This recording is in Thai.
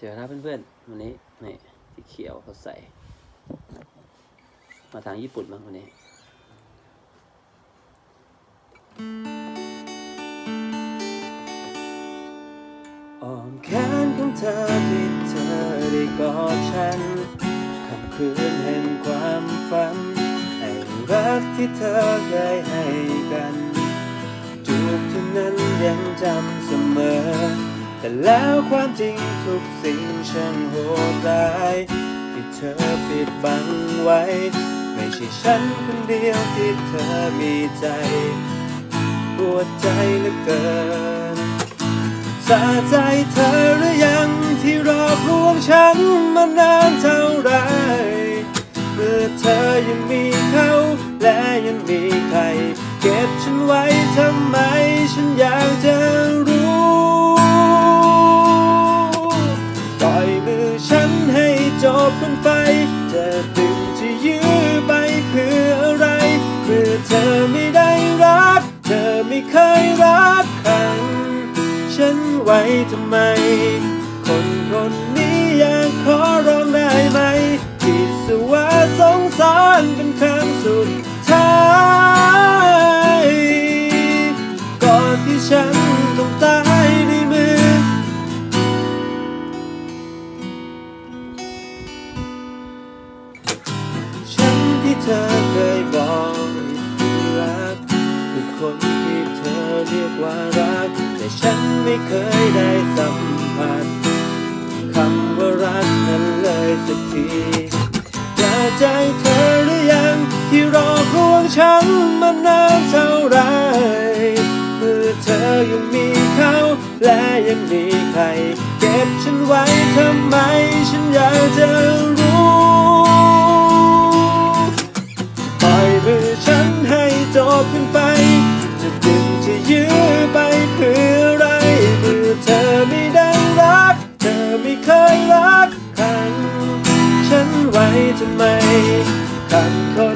เสียนะเพื่อนๆวันนี้นี่สีเขียวเขาใส่ มาทางญี่ปุ่นบ้างวันนี้อ้อมแขนของเธอที่เธอได้กอดฉันคำคืนแห่งความฝันไอ้รักที่เธอเคยให้กัน จูบเท่านั้นยังจำเสมอ แต่แล้วความจริงทุกสิ่งช่างโหดร้ายที่เธอปิดบังไว้ ไม่ใช่ฉันคนเดียวที่เธอมีใจ ปวดใจเหลือเกินสาใจเธอหรือยังที่รอพลวงฉันมานานเท่าไรเมื่อเธอยังมีเขาและยังมีใคร เก็บฉันไว้ทำไมฉันอยา จบลงไป จะดึงจะยื้อไปเพื่ออะไรเมื่อเธอไม่ได้รัก เธอไม่เคยรักใครฉันไว้ทำไม ธอเคยบอกรักคือคนที่เธอเรียกว่ารัก แต่ฉันไม่เคยได้สัมผัสคำว่ารักนั้นเลยสักทีเจอใจเธอหรือยังที่รอพวงฉันมานานเท่าไรเมื่อเธอยังมีเขาและยังมีใคร เก็บฉันไว้ทำไมฉันอยากจะ อบขึ้นไป จะดึงจะยื้อไปเพื่อไรเมื่อเธอไม่ได้รัก เธอไม่เคยรักใครฉันไว้ทำไมคำขอ